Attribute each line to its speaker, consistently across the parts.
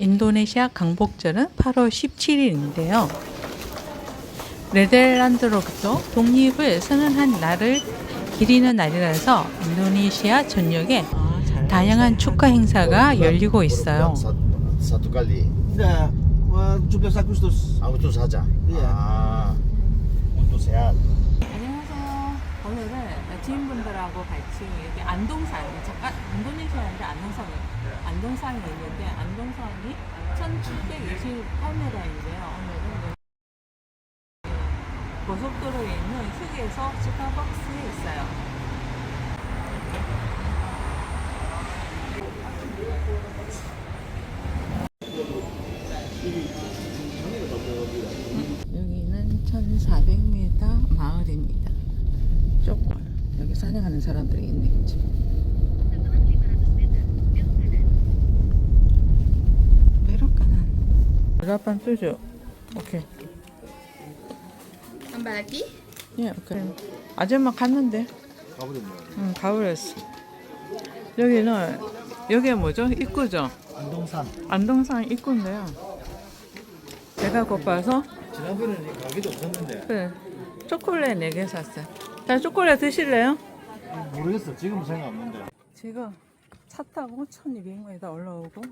Speaker 1: 인도네시아 강복절은 8월 17일인데요. 네덜란드로부터 독립을 선언한 날을 기리는 날이라서 인도네시아 전역에 다양한 축하 행사가 열리고 있어요.
Speaker 2: Satu, satu kali.
Speaker 3: Tidak, wah, 17 Agustus.
Speaker 2: Agustus saja.
Speaker 3: Iya.
Speaker 2: Ah, untuk sehat.
Speaker 1: 안녕하세요. 오늘은 지인분들하고 같이 여기 안동산, 잠깐 인도네시아인데 안동산, 안동산이 있는데 안동산이 1728m인데요. 오늘은 고속도로에 있는 휴게소 스타벅스에 있어요. 여기는 1400m 마을입니다. 조금 여기 산행하는 사람들이 있네, 그치? Tujuh? Oke.
Speaker 4: Tambah lagi?
Speaker 1: 예, 오케이. 아줌마 갔는데.
Speaker 2: 가버렸네.
Speaker 1: 응, 가버렸어. 여기는 여기 뭐죠? 입구죠?
Speaker 2: 안동산.
Speaker 1: 안동산 입구인데요. 배가 고파서
Speaker 2: 지난번에는 가기도 없었는데
Speaker 1: 그래, 초콜릿 4개 샀어요. 자, 초콜릿 드실래요?
Speaker 2: 모르겠어. 지금 생각 없는데.
Speaker 1: 지금 차 타고 1200m 올라오고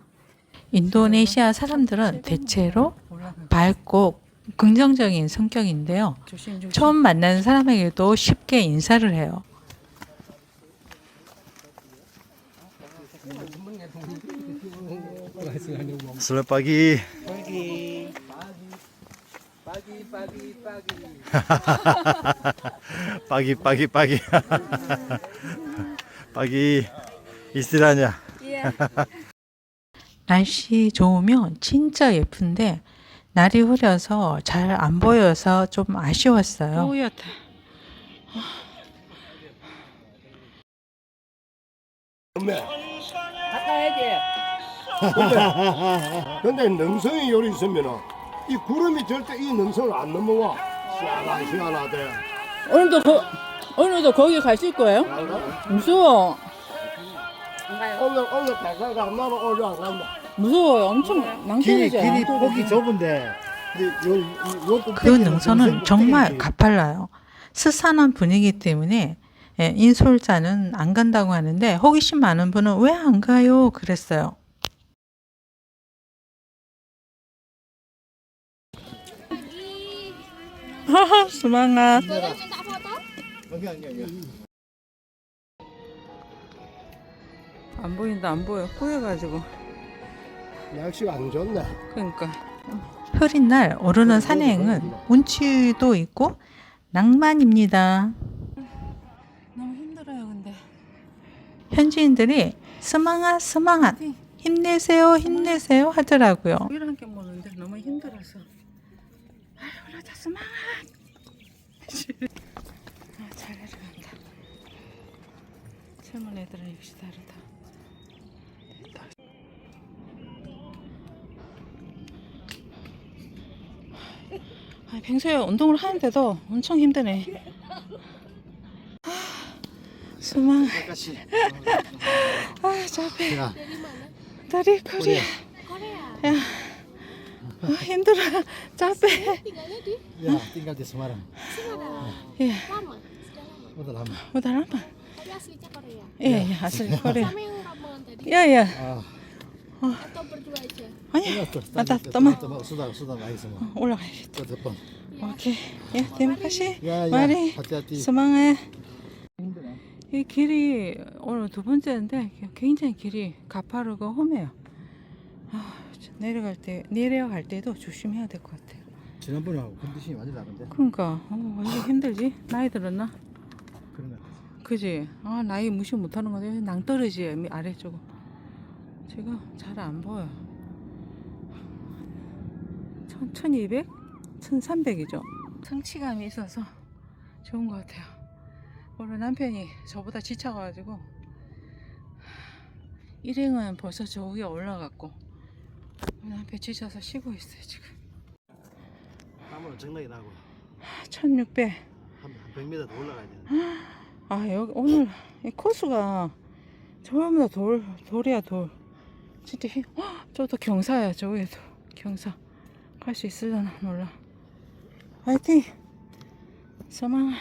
Speaker 1: 인도네시아 사람들은 대체로 밝고 긍정적인 성격인데요. 처음 만나는 사람에게도 쉽게 인사를 해요.
Speaker 2: Selamat pagi. pagi pagi pagi pagi istilahnya
Speaker 4: Iya.
Speaker 1: 날씨 좋으면 진짜 예쁜데 날이 흐려서 잘 안 보여서 좀 아쉬웠어요. 뿌옇다.
Speaker 5: 근데 능성이 요리 있으면은 이 구름이 절대 이 능성을 안 넘어와. 시원하 시원하대.
Speaker 1: 오늘도 거, 오늘도 거기 가실 거예요? 무서워.
Speaker 5: 오늘 오늘 간다.
Speaker 1: 무서워요. 엄청
Speaker 2: 길이
Speaker 1: 망설이지
Speaker 2: 길이? 폭이 좁은데 근데 요, 요, 요
Speaker 1: 그 능선은 정말. 가팔라요. 스산한 분위기 때문에 예, 인솔자는 안 간다고 하는데 호기심 많은 분은 왜 안 가요? 그랬어요. 하하, 수망아.
Speaker 2: 여기 아니야 여기
Speaker 1: 안 보인다, 안 보여. 뿌여가지고.
Speaker 5: 날씨가 안 좋네.
Speaker 1: 그러니까 흐린 날 오르는 산행은 운치도 있고 낭만입니다. 너무 힘들어요, 근데. 현지인들이 스망아 스망아 힘내세요 힘내세요 하더라고요. 이런 게 모르는데 너무 힘들어서. 아유, 올라다 스망아. 아, 잘 내려간다. 젊은 애들은 역시 다르다. 아, 평소에 운동을 하는데도 엄청 힘드네. 아, 수망. 아, 잡해.
Speaker 2: 야
Speaker 1: 다리 코리아. 야, 아, 힘들어. 잡해.
Speaker 2: ya tinggal di Semarang
Speaker 1: 예,
Speaker 4: Lama?
Speaker 2: udah lama
Speaker 1: udah lama.
Speaker 4: Tapi aslinya Korea.
Speaker 1: 예, 예, asli Korea.
Speaker 4: Sama yang rombongan tadi? Atau berdua aja?
Speaker 1: 아니야. teman.
Speaker 2: teman- sudah sudah naik semua
Speaker 1: 올라가야겠다. 오케이. 예, Mari.
Speaker 2: hati-hati
Speaker 1: 수망해. 이 길이 오늘 두 번째인데 굉장히 길이 가파르고 험해요. 아, 내려갈 때 내려갈 때도 조심해야 될 것 같아요.
Speaker 2: 지난번하고 컨디션이 완전 다른데
Speaker 1: 그러니까 어, 왜 이렇게 힘들지? 나이 들었나?
Speaker 2: 그런 것 같아
Speaker 1: 그지? 아 나이 무시 못하는 거데 낭떠러지에 미- 아래쪽은 제가 잘 안 보여. 1200? 1300이죠. 성취감이 있어서 좋은 것 같아요. 오늘 남편이 저보다 지쳐가지고 일행은 벌써 저 위에 올라갔고 남편 지쳐서 쉬고 있어요 지금.
Speaker 2: 땀은 정나게 나고
Speaker 1: 1600.
Speaker 2: 한, 한 100m 더 올라가야 되는데
Speaker 1: 아 여기 오늘 이 코스가 저보다 돌 돌이야 돌 진짜 힘. 헉, 저도 경사야 저기도 경사. 갈 수 있으려나 몰라. 화이팅. 서망.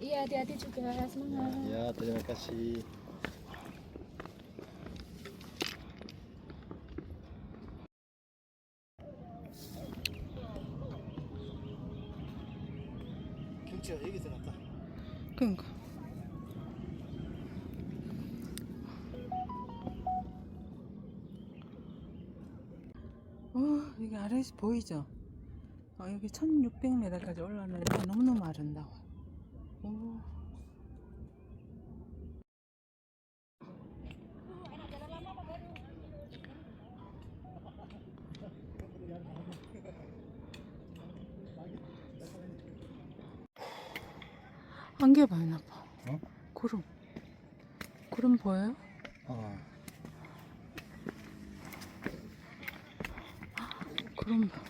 Speaker 4: Iya, hati-hati juga. Semangat.
Speaker 2: Ya, terima kasih. 경치가 여기서 났다.
Speaker 1: 그니까. 여기 아래에서 보이죠? 어, 여기 1600m까지 올라왔는데 너무너무 아름다워. 오. 안개 보이나 봐.
Speaker 2: 어?
Speaker 1: 구름. 구름 보여요?
Speaker 2: 어.
Speaker 1: 구름 봐.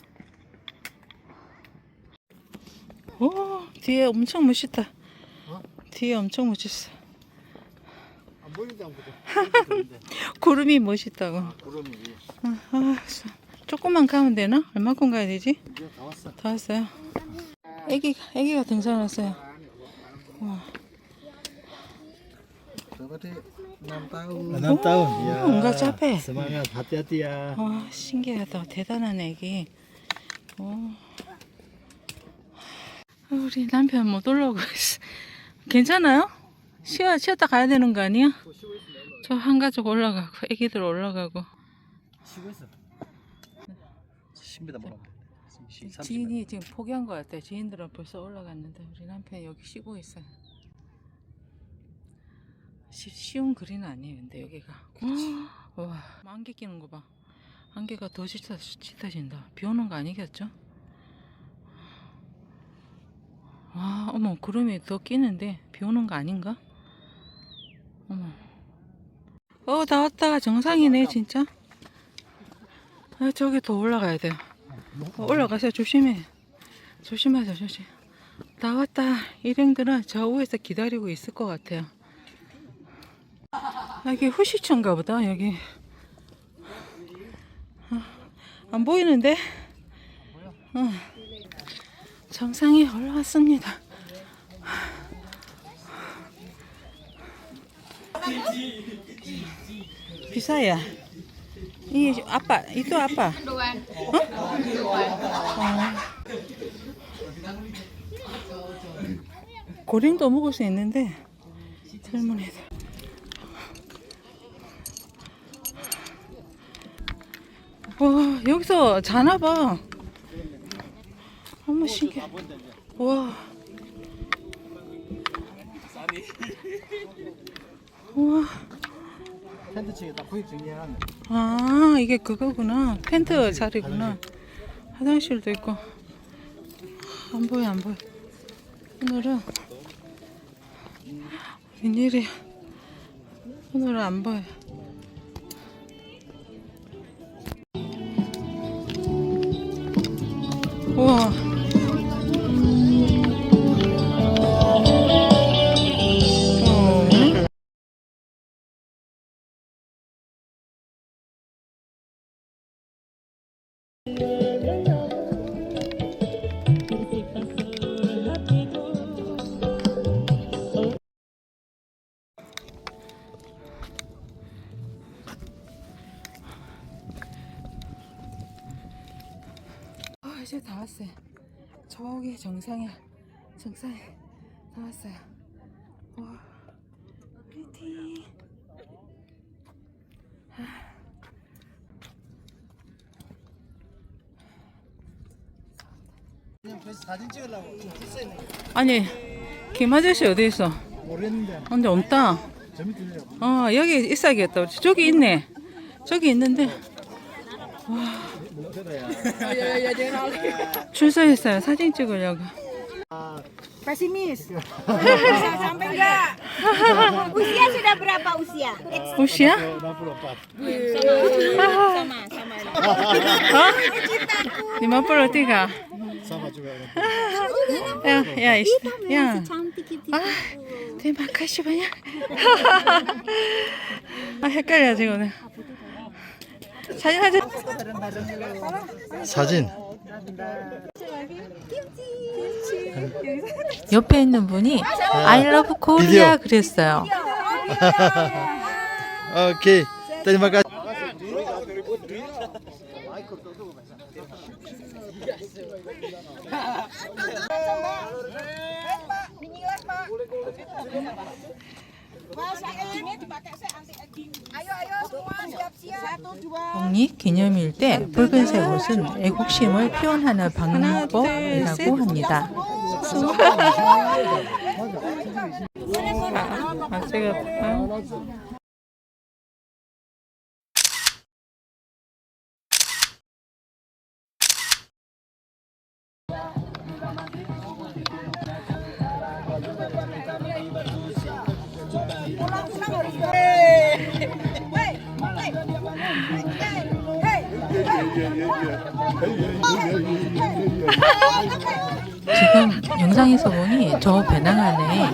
Speaker 1: 오, 뒤에 엄청 멋있다.
Speaker 2: 어?
Speaker 1: 뒤에 엄청 멋있어.
Speaker 2: 안 보이는데 아무것도.
Speaker 1: 구름이 멋있다고.
Speaker 2: 아, 구름이
Speaker 1: 아, 아, 참. 조금만 가면 되나? 얼마큼 가야 되지?
Speaker 2: 이제 다 왔어.
Speaker 1: 다 왔어요. 애기, 애기가 등산했어요. 와,
Speaker 2: Berarti 6 tahun. 6 tahun. Ya.
Speaker 1: enggak capek.
Speaker 2: Semangat, hati-hati ya.
Speaker 1: 와, 신기하다. 대단한 애기. 오. 우리 남편 못 올라오고 있어. 괜찮아요? 쉬어, 쉬었다 가야 되는 거 아니야? 저 한 가족 올라가고, 애기들 올라가고.
Speaker 2: 쉬고 있어. 신비다 뭐라.
Speaker 1: 지인이 지금 포기한 것 같아요. 지인들은 벌써 올라갔는데 우리 남편이 여기 쉬고 있어요. 쉬, 쉬운 거리는 아니에요. 근데 여기가. 와, 안개 끼는 거 봐. 안개가 더 짙어, 짙어진다. 비 오는 거 아니겠죠? 와, 어머, 구름이 더 끼는데 비 오는 거 아닌가? 어머. 어, 다 왔다. 정상이네, 진짜. 아, 저기 더 올라가야 돼요. 어, 올라가세요. 조심해. 조심하세요. 조심. 다 왔다. 일행들은 저 위에서 기다리고 있을 것 같아요. 아, 여기 후시천가 보다. 여기. 아, 안 보이는데? 어. 정상에 올라왔습니다. 비싸야. 이 아빠, 이거 아빠.
Speaker 4: Doan.
Speaker 1: 고랭도 먹을 수 있는데 젊은 애들 와 여기서 자나 봐. 어머 신기해 와. 우와.
Speaker 2: 텐트 딱 구입 정리한.
Speaker 1: 아 이게 그거구나. 텐트 자리구나. 화장실도 있고. 안 보여 안 보여. 오늘은 웬일이야? 오늘은 안 보여 아 이제 다 왔어요. 저기 정상이야. 정상에 다 왔어요. 와,
Speaker 2: 좀 비싸네.
Speaker 1: 아니 김 아저씨 어디 있어?
Speaker 2: 모르겠는데.
Speaker 1: 근데 없다. 어 여기 있어야겠다. 저기 있네. 저기 있는데
Speaker 2: 뭐
Speaker 1: 있어요. 사진 찍으려고.
Speaker 6: Pesimis. Bisa sampai enggak? usia sudah berapa usia?
Speaker 1: 옷이야?
Speaker 2: 나 불러 봐.
Speaker 6: Sama, sama.
Speaker 1: 니 맛보러 뛰가.
Speaker 2: 잡아주고.
Speaker 1: 야, 야, 이씨. 야. 아, 내 마카시 뭐냐? 아, 헷갈려 지금. 사진 한 장.
Speaker 2: 사진.
Speaker 1: 옆에 있는 분이 I love Korea 그랬어요.
Speaker 2: 오케이. terima kasih.
Speaker 1: 독립 기념일 때 붉은색 옷은 애국심을 표현하는 방법이라고 합니다. 아, 제가 지금 영상에서 보니 저 배낭 안에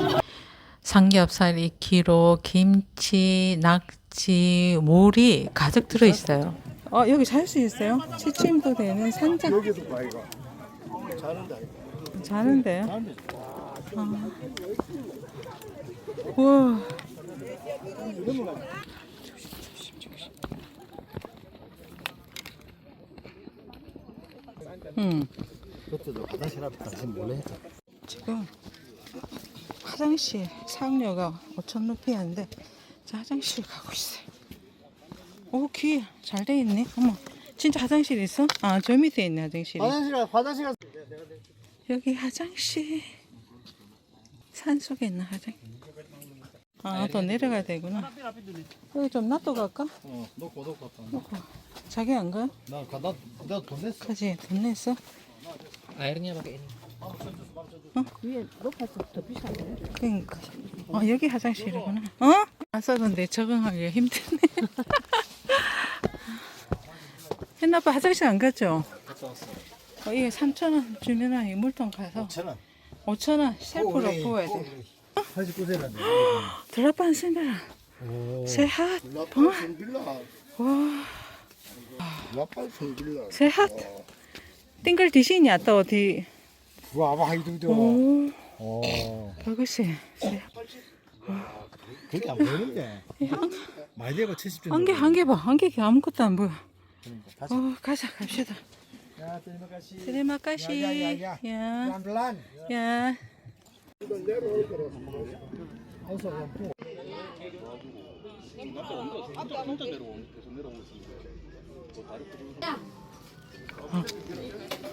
Speaker 1: 삼겹살 2kg, 김치, 낙지, 모리 가득 들어 있어요. 어, 여기 살수 있어요? 취침도 되는 산장.
Speaker 5: 여기도 봐 이거. 자는다.
Speaker 1: 자는데요? 아. 우와. 응.
Speaker 2: 그것도 화장실 앞에 당신 몰래 했다.
Speaker 1: 지금 화장실 사용료가 5천 루피인데 자 화장실 가고 있어요. 오귀잘 돼 있네. 어머 진짜 화장실 있어? 아 저 밑에 있네 화장실이.
Speaker 2: 화장실 화장실
Speaker 1: 여기 화장실 산 속에 있는 화장. 아 더 내려가야 되구나. 여기 좀 놔둬 갈까?
Speaker 2: 어, 놓고 놓고 또.
Speaker 1: 놓고. 자기 안 가?
Speaker 2: 나 가다 내가 돈 냈어.
Speaker 1: 가지 돈 냈어?
Speaker 7: airnya pakai ini
Speaker 1: 그러니까. 어 여기 화장실이구나. 어? 안 써는데 적응하기 힘드네. 했나 봐 화장실 안 갔죠? 어, 이게 3천 원 주면 이 물통 가서
Speaker 2: 천 원.
Speaker 1: 5천 원 셀프로 부어야 돼.
Speaker 2: 89세란데.
Speaker 1: 드랍반 쓰면 새핫
Speaker 5: 라팔 성빌라.
Speaker 1: 와
Speaker 5: 라팔 성빌라.
Speaker 1: 새핫 띵글 디시니 아따 어디
Speaker 2: 와, 와, 이도
Speaker 1: 오
Speaker 2: 어.
Speaker 1: 그것이
Speaker 2: 그게 안 보이는데. 많이 되고 70점.
Speaker 1: 한 개 한 개 봐 한 개 아무것도 안 보여
Speaker 2: 그러니까.
Speaker 1: 어 가자 갑시다
Speaker 2: 야, kasih.
Speaker 1: 드레마카시
Speaker 2: 야, 야, 야, 야.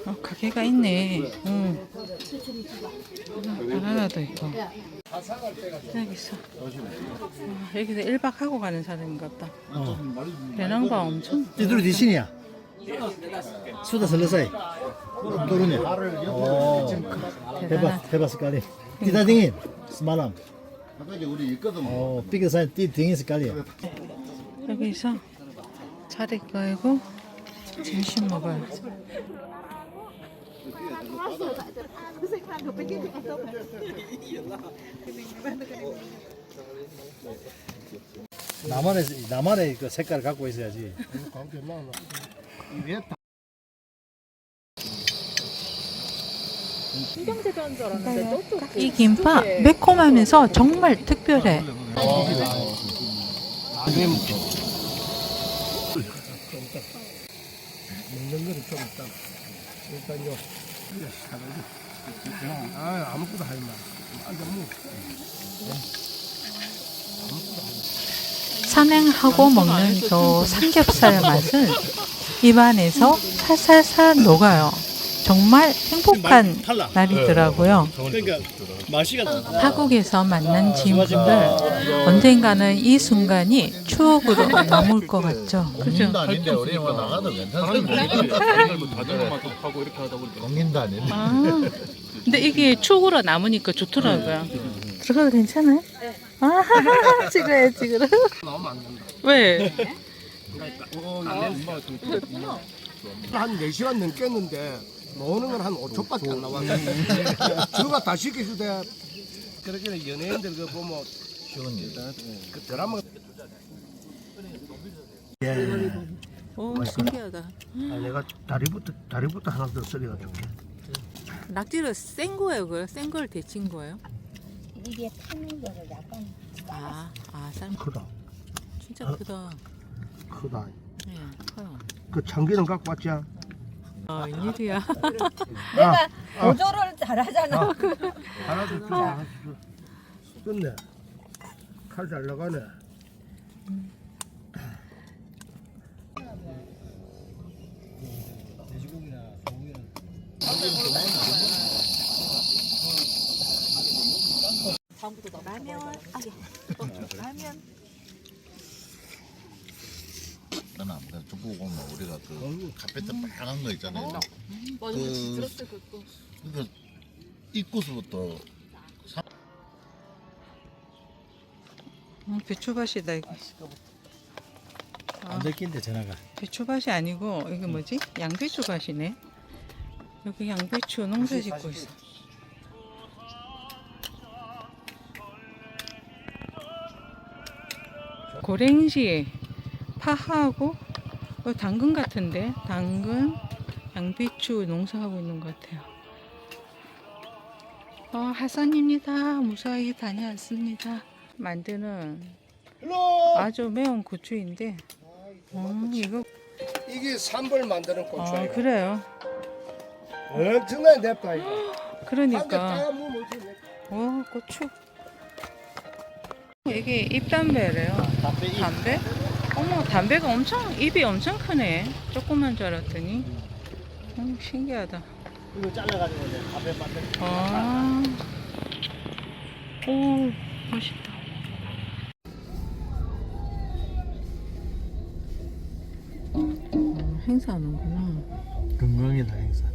Speaker 1: 어, 가게가 있네. 응. 바나나도 있고. 여기 있어. 아, 여기서 1박 하고 가는 사람인가 보다. 배낭바 엄청.
Speaker 2: Tidur di sini ya? Sudah selesai. Turun ya? Oh, hebat, hebat sekali. Tidak dingin semalam. Oh, pikir saya ti- dingin sekali ya.
Speaker 1: 여기서 자리 깔고 점심 먹어요.
Speaker 2: 나만의 나만의 그 색깔을 갖고 있어야지.
Speaker 1: 이 김밥 매콤하면서 정말 특별해.
Speaker 5: 먹는 거는 좀 일단 일단 요. 아 아무것도 하지 마. 앉아 뭐.
Speaker 1: 산행하고 먹는 저 삼겹살 맛은 입안에서 살살살 녹아요. 정말 행복한 날이더라고요.
Speaker 2: 그러니까 맛이가
Speaker 1: 타국에서 만난 지인분들 언젠가는 이 순간이 추억으로 남을 것 같죠. 그죠?
Speaker 2: 아닌데 우리 뭐 나가도 괜찮은데. 공인도 아닌데.
Speaker 1: 아, 근데 이게 추억으로 남으니까 좋더라고요. 들어가도 괜찮아요? 아, 찍어야지, 그럼. 왜?
Speaker 5: 한 4시간 넘겠는데 나오는 건 한 5초밖에 안 나왔어. 저가 다 시켜주대. 그렇게 연예인들 그 보면 그 드라마
Speaker 1: 오 신기하다.
Speaker 5: 아, 내가 다리부터 다리부터 하나 더 썰어가 줄게.
Speaker 1: 낙지를 센 거예요, 그요? 센걸 데친 거예요?
Speaker 4: 이게 타는 거를 약간
Speaker 1: 아, 아, 삶
Speaker 5: 크다,
Speaker 1: 진짜 크다.
Speaker 5: 크다.
Speaker 1: 예, 커요.
Speaker 5: 그 참기름 갖고 왔지?
Speaker 1: 아, 웬일이야.
Speaker 5: 내가
Speaker 6: 보조를 잘하잖아.
Speaker 5: 하나 더 줘. 하나 더 줘. 끝내. 칼 잘 나가네.
Speaker 8: 나는 아무튼 저 보고 뭐 우리가 그 카페트 빨간 거 있잖아요. 맞아, 들었을 그거. 그러니까 입구서부터
Speaker 1: 음, 배추밭이다 이거.
Speaker 2: 안 들킨데 전화가.
Speaker 1: 배추밭이 아니고 이게 뭐지? 양배추밭이네. 여기 양배추 농사 짓고 있어. 고랭시 파하고 어, 당근 같은데 당근 양배추 농사하고 있는 것 같아요. 어, 하산입니다. 무사히 다녀왔습니다. 만드는 아주 매운 고추인데 음, 이거
Speaker 5: 이게 산벌 만드는
Speaker 1: 아
Speaker 5: 고추예요.
Speaker 1: 그래요.
Speaker 5: 엄청나게 냅다 이거.
Speaker 1: 그러니까? 어 고추 이게 잎담배래요.
Speaker 2: 담배 잎.
Speaker 1: 담배? 어머 담배가 엄청 잎이 엄청 크네. 조그만 줄 알았더니 음, 신기하다.
Speaker 2: 이거 잘라가지고 이제 담배 만들.
Speaker 1: 아, 오 멋있다. 음, 행사하는구나.
Speaker 2: 건강이다 행사.